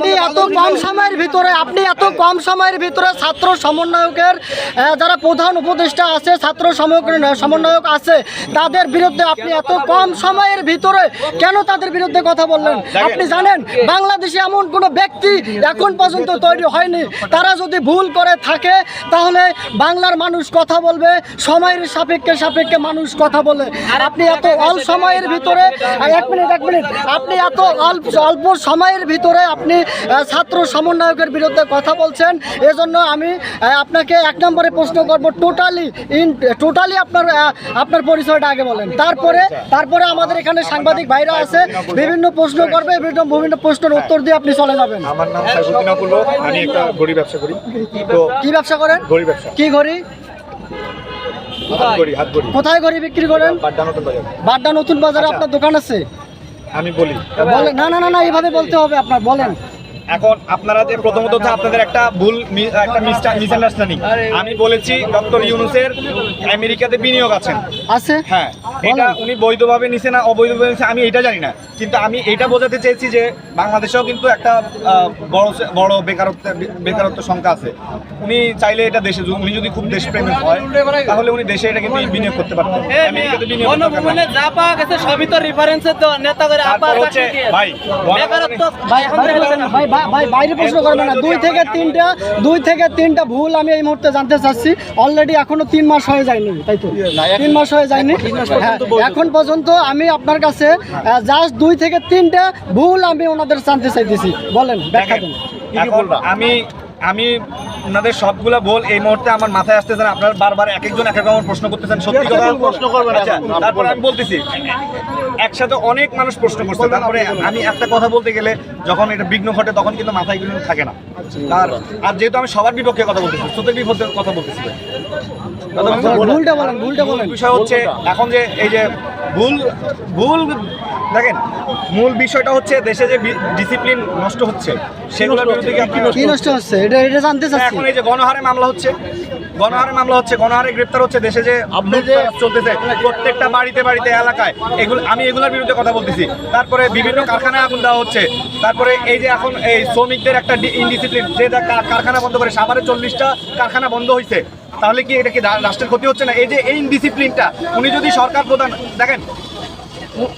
আপনি এত কম সময়ের ভিতরে আপনি এত কম সময়ের ভিতরে ছাত্র সমন্বয়কের যারা প্রধান উপদেষ্টা আছে ছাত্র সমন্বয়ক সমন্বয়ক আছে তাদের বিরুদ্ধে আপনি এত কম সময়ের ভিতরে কেন তাদের বিরুদ্ধে কথা বললেন? আপনি জানেন বাংলাদেশে এমন কোনো ব্যক্তি এখন পর্যন্ত তৈরি হয়নি। তারা যদি ভুল করে থাকে তাহলে বাংলার মানুষ কথা বলবে সময়ের সাপেক্ষে সাপেক্ষে মানুষ কথা বলে। আর আপনি এত অল্প সময়ের ভিতরে এক মিনিট এক মিনিট। আপনি এত অল্প অল্প সময়ের ভিতরে আপনি ছাত্র সমন্বয়কের বিরুদ্ধে কথা বলছেন। এজন্য আমি আপনাকে এক নম্বরে প্রশ্ন করব টোটালি ইন টোটালি আপনার আপনার পরিচয়টা আগে বলেন। তারপরে তারপরে আমাদের এখানে সাংবাদিক ভাইরা আছে বিভিন্ন প্রশ্ন করবে বিভিন্ন বিভিন্ন প্রশ্নের উত্তর দিয়ে আপনি চলে যাবেন। আমার নাম সাইফুদ্দিন অপূর্ব আমি একটা ঘড়ি ব্যবসা করি। তো কি ব্যবসা করেন? ঘড়ি ব্যবসা। কি ঘড়ি? কোথায় ঘড়ি বিক্রি করেন? বাড্ডা নতুন বাজার। বাড্ডা নতুন বাজারে আপনার দোকান আছে? আমি বলি। না না না না এইভাবে বলতে হবে আপনার বলেন। এখন আপনারা যে প্রথমত হচ্ছে আপনাদের একটা ভুল একটা মিসআন্ডারস্ট্যান্ডিং আমি বলেছি ডক্টর ইউনুসের আমেরিকাতে বিনিয়োগ আছেন। আছে? হ্যাঁ। এটা উনি বৈধভাবে নিছে না অবৈধভাবে নিছে আমি এটা জানি না। কিন্তু আমি এটা বোঝাতে চেয়েছি যে বাংলাদেশেও কিন্তু একটা বড় বড় বেকারত্ব বেকারত্ব সংখ্যা আছে। উনি চাইলে এটা দেশে উনি যদি খুব দেশপ্রেমিক হয় তাহলে উনি দেশে এটা কিন্তু বিনিয়োগ করতে পারতেন। যা পাওয়া গেছে সবই তো রেফারেন্সের নেতা করে আপা ভাই বেকারত্ব ভাই ভাই ভাই ভাই ভাই বাইরে প্রশ্ন করবেন না। দুই থেকে তিনটা দুই থেকে তিনটা ভুল আমি এই মুহূর্তে জানতে চাচ্ছি। অলরেডি এখনও তিন মাস হয়ে যায়নি তাই তো? তিন মাস হয়ে যায়নি? হ্যাঁ এখন পর্যন্ত আমি আপনার কাছে জাস্ট দুই থেকে তিনটা ভুল আমি ওনাদের জানতে চাইতেছি। বলেন ব্যাখ্যা দেন। আমি আমি ওনাদের সবগুলা বল এই মুহূর্তে আমার মাথায় আসতেছে না। আপনারা বারবার এক একজন এক এক রকম প্রশ্ন করতেছেন সত্যি কথা? প্রশ্ন করবেন তারপরে আমি বলতেছি একসাথে অনেক মানুষ প্রশ্ন করছে। তারপরে আমি একটা কথা বলতে গেলে যখন এটা বিঘ্ন ঘটে তখন কিন্তু মাথায় কিন্তু থাকে না। আর আর যেহেতু আমি সবার বিপক্ষে কথা বলতেছি তোদের বিপক্ষে কথা বলতেছি কথা বলতে- ভুলটা বলেন ভুলটা বলেন। বিষয় হচ্ছে এখন যে এই যে ভুল ভুল দেখেন মূল বিষয়টা হচ্ছে দেশে যে ডিসিপ্লিন নষ্ট হচ্ছে সেগুলোর বিরুদ্ধে কি নষ্ট হচ্ছে? এটা এটা জানতে চাচ্ছি। এখন এই যে গণহারে মামলা হচ্ছে গণহারে মামলা হচ্ছে গণহারে গ্রেপ্তার হচ্ছে দেশে যে লুটতরাজ চলতেছে প্রত্যেকটা বাড়িতে বাড়িতে এলাকায় এগুলো আমি এগুলোর বিরুদ্ধে কথা বলতেছি। তারপরে বিভিন্ন কারখানায় আগুন দেওয়া হচ্ছে। তারপরে এই যে এখন এই শ্রমিকদের একটা ইনডিসিপ্লিন যে কারখানা বন্ধ করে সাভারে চল্লিশটা কারখানা বন্ধ হয়েছে তাহলে কি এটা কি রাষ্ট্রের ক্ষতি হচ্ছে না? এই যে এই ইনডিসিপ্লিনটা উনি যদি সরকার প্রধান দেখেন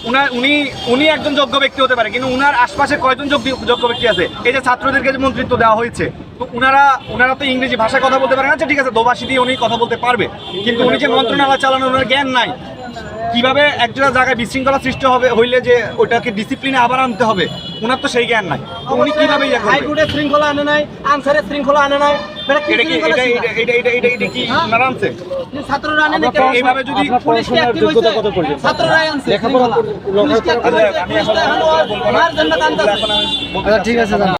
উনার উনি উনি একজন যোগ্য ব্যক্তি হতে পারে কিন্তু উনার আশপাশে কয়জন যোগ্য যোগ্য ব্যক্তি আছে? এই যে ছাত্রদেরকে যে মন্ত্রিত্ব দেওয়া হয়েছে তো উনারা উনারা তো ইংরেজি ভাষায় কথা বলতে পারে না। আচ্ছা ঠিক আছে দোভাষী দিয়ে উনি কথা বলতে পারবে। কিন্তু উনি যে মন্ত্রণালয় চালানোর ওনার জ্ঞান নাই। কীভাবে একটা জায়গায় বিশৃঙ্খলা সৃষ্টি হবে হইলে যে ওটাকে ডিসিপ্লিনে আবার আনতে হবে ওনার তো সেই জ্ঞান নাই। উনি কীভাবে ইয়ে করবে? হাইকোর্টে শৃঙ্খলা আনে নাই আনসারের শৃঙ্খলা আনে নাই। ওনারা আচ্ছা, আচ্ছা ঠিক আছে যান